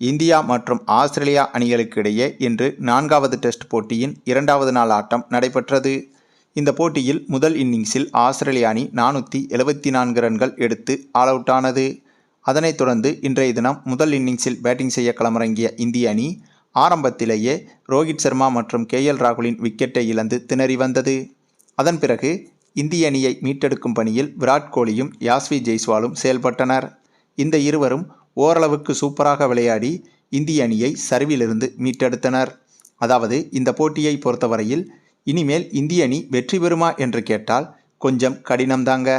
India மற்றும் Australia அணிகளுக்கு இடையே இன்று நான்காவது டெஸ்ட் போட்டியின் இரண்டாவது நாள் ஆட்டம் நடைபெற்றது. இந்த போட்டியில் முதல் இன்னிங்ஸில் ஆஸ்திரேலிய அணி நானூற்றி எழுபத்தி நான்கு ரன்கள் எடுத்து ஆல் அவுட் ஆனது. அதனைத் தொடர்ந்து இன்றைய தினம் முதல் இன்னிங்ஸில் பேட்டிங் செய்ய களமிறங்கிய இந்திய அணி ஆரம்பத்திலேயே ரோஹித் சர்மா மற்றும் கே எல் ராகுலின் விக்கெட்டை இழந்து திணறி வந்தது. அதன் பிறகு இந்திய அணியை மீட்டெடுக்கும் பணியில் விராட் கோலியும் யாஸ்வி ஜெய்ஸ்வாலும் செயல்பட்டனர். இந்த இருவரும் ஓரளவுக்கு சூப்பராக விளையாடி இந்திய அணியை சரிவிலிருந்து மீட்டெடுத்தனர். அதாவது இந்த போட்டியை பொறுத்தவரையில் இனிமேல் இந்திய அணி வெற்றி பெறுமா என்று கேட்டால் கொஞ்சம் கடினம்தாங்க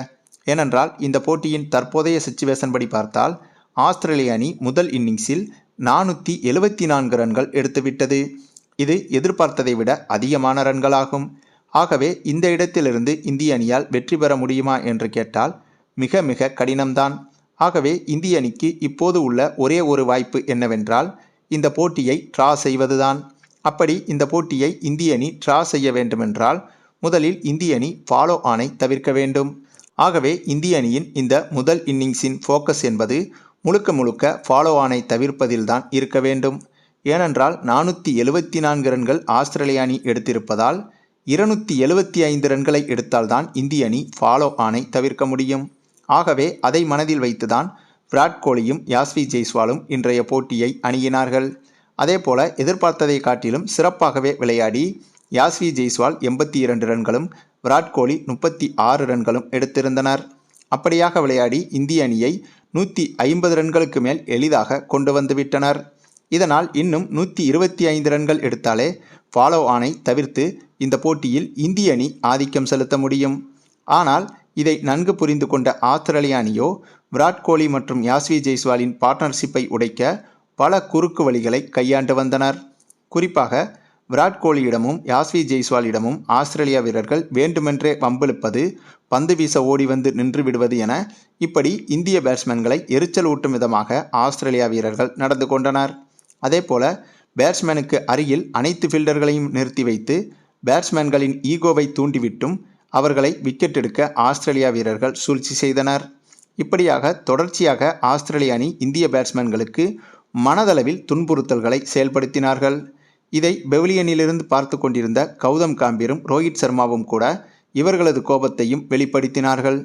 ஏனென்றால் இந்த போட்டியின் தற்போதைய சுச்சுவேஷன் படி பார்த்தால் ஆஸ்திரேலிய அணி முதல் இன்னிங்ஸில் நானூற்றி எழுபத்தி நான்கு ரன்கள் எடுத்துவிட்டது. இது எதிர்பார்த்ததை விட அதிகமான ரன்களாகும். ஆகவே இந்த இடத்திலிருந்து இந்திய அணியால் வெற்றி பெற முடியுமா என்று கேட்டால் மிக மிக கடினம்தான். ஆகவே இந்திய அணிக்கு இப்போது உள்ள ஒரே ஒரு வாய்ப்பு என்னவென்றால் இந்த போட்டியை ட்ரா செய்வதுதான். அப்படி இந்த போட்டியை இந்திய அணி ட்ரா செய்ய வேண்டுமென்றால் முதலில் இந்திய அணி ஃபாலோ ஆனை தவிர்க்க வேண்டும். ஆகவே இந்திய அணியின் இந்த முதல் இன்னிங்ஸின் ஃபோக்கஸ் என்பது முழுக்க முழுக்க ஃபாலோ ஆனை தவிர்ப்பதில்தான் இருக்க வேண்டும். ஏனென்றால் நானூற்றி எழுபத்தி நான்கு ரன்கள் ஆஸ்திரேலிய அணி எடுத்திருப்பதால் இருநூற்றி எழுபத்தி ஐந்து ரன்களை எடுத்தால்தான் இந்திய அணி ஃபாலோ ஆனை தவிர்க்க முடியும். ஆகவே அதை மனதில் வைத்துதான் விராட் கோலியும் யாஸ்வி ஜெய்ஸ்வாலும் இன்றைய போட்டியை அணுகினார்கள் அதேபோல எதிர்பார்த்ததை காட்டிலும் சிறப்பாகவே விளையாடி யாஸ்வி ஜெய்ஸ்வால் எண்பத்தி இரண்டு ரன்களும் விராட் கோலி முப்பத்தி ஆறு ரன்களும் எடுத்திருந்தனர். அப்படியாக விளையாடி இந்திய அணியை நூற்றி ஐம்பது ரன்களுக்கு மேல் எளிதாக கொண்டு வந்துவிட்டனர் இதனால் இன்னும் நூற்றி இருபத்தி ஐந்து ரன்கள் எடுத்தாலே ஃபாலோ ஆனை தவிர்த்து இந்த போட்டியில் இந்திய அணி ஆதிக்கம் செலுத்த முடியும். ஆனால் இதை நன்கு புரிந்து கொண்ட ஆஸ்திரேலிய அணியோ விராட் கோலி மற்றும் யாஸ்வி ஜெய்ஸ்வாலின் பார்ட்னர்ஷிப்பை உடைக்க பல குறுக்கு வழிகளை கையாண்டு வந்தனர். குறிப்பாக விராட் கோலியிடமும் யாஸ்வி ஜெய்ஸ்வாலிடமும் ஆஸ்திரேலியா வீரர்கள் வேண்டுமென்றே வம்பிழுப்பது பந்து வீச ஓடி வந்து நின்று விடுவது என இப்படி இந்திய பேட்ஸ்மேன்களை எரிச்சல் ஊட்டும் விதமாக ஆஸ்திரேலியா வீரர்கள் நடந்து கொண்டனர். அதேபோல பேட்ஸ்மேனுக்கு அருகில் அனைத்து ஃபீல்டர்களையும் நிறுத்தி வைத்து பேட்ஸ்மேன்களின் ஈகோவை தூண்டிவிட்டும் அவர்களை விக்கெட் எடுக்க ஆஸ்திரேலியா வீரர்கள் சூழ்ச்சி செய்தனர். இப்படியாக தொடர்ச்சியாக ஆஸ்திரேலிய அணி இந்திய பேட்ஸ்மேன்களுக்கு மனதளவில் துன்புறுத்தல்களை செயல்படுத்தினார்கள். இதை பெவிலியனிலிருந்து பார்த்து கொண்டிருந்த கௌதம் காம்பீரும் ரோஹித் சர்மாவும் கூட இவர்களது கோபத்தையும் வெளிப்படுத்தினார்கள்.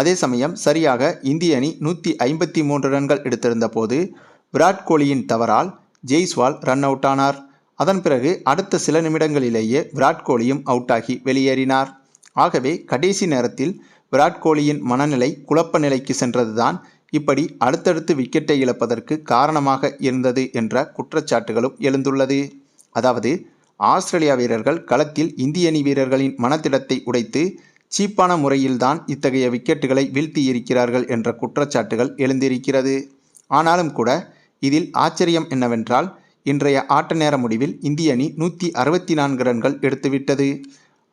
அதே சமயம் சரியாக இந்திய அணி நூற்றி ஐம்பத்தி மூன்று ரன்கள் எடுத்திருந்த போது விராட் கோலியின் தவறால் ஜெய்ஸ்வால் ரன் அவுட் ஆனார். அதன் பிறகு அடுத்த சில நிமிடங்களிலேயே விராட் கோலியும் அவுட்டாகி வெளியேறினார். ஆகவே கடைசி நேரத்தில் விராட் கோலியின் மனநிலை குழப்ப நிலைக்கு சென்றதுதான் இப்படி அடுத்தடுத்து விக்கெட்டை இழப்பதற்கு காரணமாக இருந்தது என்ற குற்றச்சாட்டுகளும் எழுந்துள்ளது. அதாவது ஆஸ்திரேலியா வீரர்கள் களத்தில் இந்திய அணி வீரர்களின் மனத்திடத்தை உடைத்து சீப்பான முறையில்தான் இத்தகைய விக்கெட்டுகளை வீழ்த்தியிருக்கிறார்கள் என்ற குற்றச்சாட்டுகள் எழுந்திருக்கிறது. ஆனாலும் கூட இதில் ஆச்சரியம் என்னவென்றால் இன்றைய ஆட்ட நேர முடிவில் இந்திய அணி நூற்றி அறுபத்தி நான்கு ரன்கள் எடுத்துவிட்டது.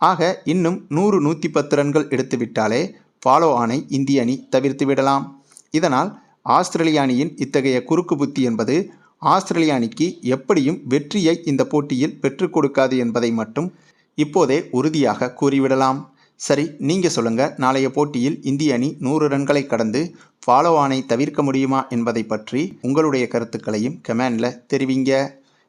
ஆக இன்னும் நூறு நூற்றி பத்து ரன்கள் எடுத்துவிட்டாலே ஃபாலோ ஆனை இந்திய அணி தவிர்த்து விடலாம். இதனால் ஆஸ்திரேலிய அணியின் இத்தகைய குறுக்கு புத்தி என்பது ஆஸ்திரேலிய அணிக்கு எப்படியும் வெற்றியை இந்த போட்டியில் பெற்றுக் கொடுக்காது என்பதை மட்டும் இப்போதே உறுதியாக கூறிவிடலாம். சரி நீங்கள் சொல்லுங்கள் நாளைய போட்டியில் இந்திய அணி நூறு ரன்களை கடந்து ஃபாலோ ஆனை தவிர்க்க முடியுமா என்பதை பற்றி உங்களுடைய கருத்துக்களையும் கமெண்டில் தெரிவிங்க.